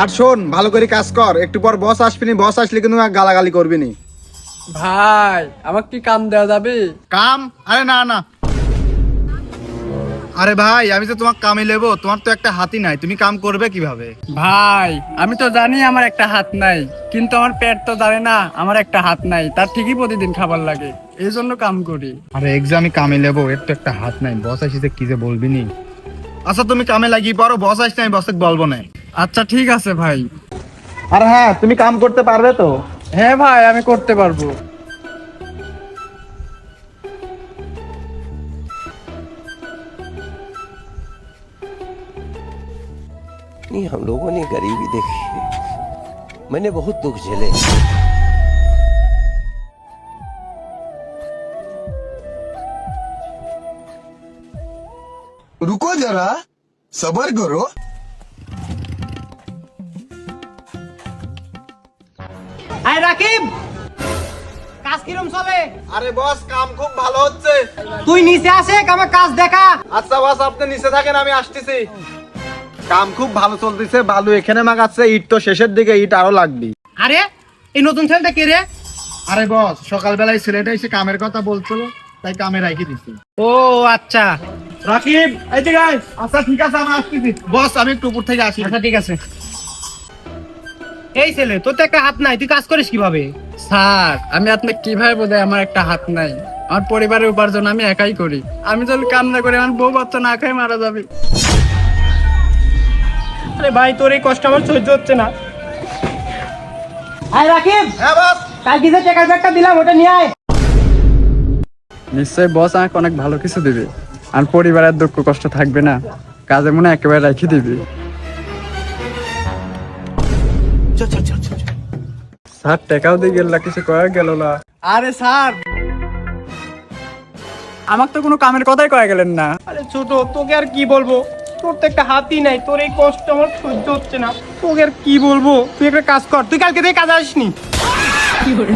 আর শোন ভালো করে কাজ কর। একটু পর বস আসবিনি বস আসলে কিন্তু গালাগালি করবি নি ভাই আমাকে কি কাম দেওয়া যাবে? কাম? আরে না না। আরে ভাই আমি তো তোমার কামে নেব তোমার তো একটা হাতি নাই তুমি কাম করবে কীভাবে? ভাই আমি তো জানি আমার একটা হাত নাই কিন্তু আমার পেট তো জানে না আমার একটা হাত নাই তার ঠিকই প্রতিদিন খাবার লাগে এই জন্য কাম করি। আরে এক্সামে কামে নেব এর তো একটা হাত নাই বস আসিতে কি যে বলবি নি আচ্ছা তুমি কামে লাগিয়ে পারো বস আসলে আমি বসে বলব না। আচ্ছা ঠিক আছে ভাই আর হ্যাঁ তুমি কাম করতে পারবে তো হ্যাঁ ভাই আমি করতে পারবো नहीं हम लोगों ने गरीबी देखी है मैंने बहुत दुख झेले रुको जरा सबर करो আয় রাকিব। কাজ কিরম চলে? আরে বস কাম খুব ভালো হচ্ছে। তুই নিচে আসে আমার কাজ দেখা। আচ্ছা বস আপনি নিচে থাকেন আমি আসতেছি। কাম খুব ভালো চলতেছে বালু এখানে মাগাচ্ছে ইট তো শেষের দিকে ইট আরও লাগবে। আরে এই নতুন ছেলেটা কে রে? আরে বস সকালবেলায় ছেলেটা এসে কামের কথা বলছিল তাই কামে রাখি দিছি। ও আচ্ছা। রাকিব এই যে আচ্ছা ঠিক আছে আমি আসতেছি। বস আমি একটু উপর থেকে আসি। আচ্ছা ঠিক আছে। এই ছেলে তোর তো একটা হাত নাই তুই কাজ করিস কীভাবে? স্যার আমি আপনাকে কীভাবে বোঝাই আমার একটা হাত নাই? আমার পরিবারের উপার্জন আমি একাই করি। আমি যদি কাম না করে আমার বউ বাচ্চা না খাই মারা যাবে। আরে ভাই তোর এই কষ্ট আমার সহ্য হচ্ছে না। আয় রাকিব! হ্যাঁ বস কালকে যে টাকার ব্যাগটা দিলাম ওটা নিয়ে আয়। নিশ্চয়ই বস আমাকে অনেক ভালো কিছু দিবে। আর পরিবারের দুঃখ কষ্ট থাকবে না। কাজে মনে একেবারে রেখে দিবি। স্যার টেকাও দিয়ে গেল কিছু কয়া গেল না। আরে স্যার! আমার তো কোনো কামের কথাই কয়া গেলেন না। আরে ছোট তোকে আর কি বলব? তোর তো একটা হাতই নাই তোর এই কষ্ট আমার সহ্য হচ্ছে না। তোকে আর কি বলব? তুই একটা কাজ কর তুই কালকে থেকে কাজে আসিস কি করে